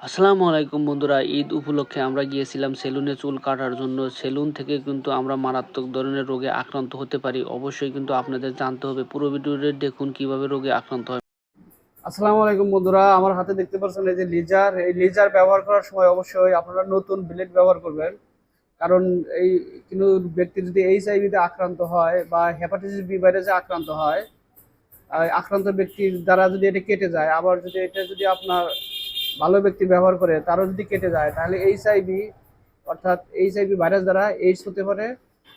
আসসালামু আলাইকুম বন্ধুরা, ঈদ উপলক্ষে আমরা গিয়েছিলাম সেলুনে চুল কাটার জন্য। সেলুন থেকে কিন্তু আমরা মারাত্মক ধরনের রোগে আক্রান্ত হতে পারি। অবশ্যই কিন্তু আপনাদের জানতে হবে। পুরো ভিডিওটি দেখুন কীভাবে রোগে আক্রান্ত হয়। আসসালামু আলাইকুম বন্ধুরা, আমার হাতে দেখতে পাচ্ছেন এই যে লেজার। এই লেজার ব্যবহার করার সময় অবশ্যই আপনারা নতুন ব্লেড ব্যবহার করবেন। কারণ এই কিন্তু ব্যক্তি যদি এইচআইভিতে আক্রান্ত হয় বা হেপাটাইটিস বি ভাইরাসে আক্রান্ত হয় আক্রান্ত ব্যক্তির দ্বারা যদি এটা কেটে যায়, আবার যদি এটা যদি আপনার ভালো ব্যক্তি ব্যবহার করে তারও যদি কেটে যায়, তাহলে এইচআইভি অর্থাৎ এইচআইভি ভাইরাস দ্বারা এইডস হতে পারে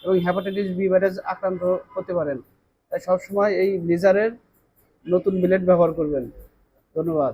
এবং হ্যাপাটাইটিস বি ভাইরাস আক্রান্ত হতে পারেন। তাই সবসময় এই লিজারের নতুন ব্লেড ব্যবহার করবেন। ধন্যবাদ।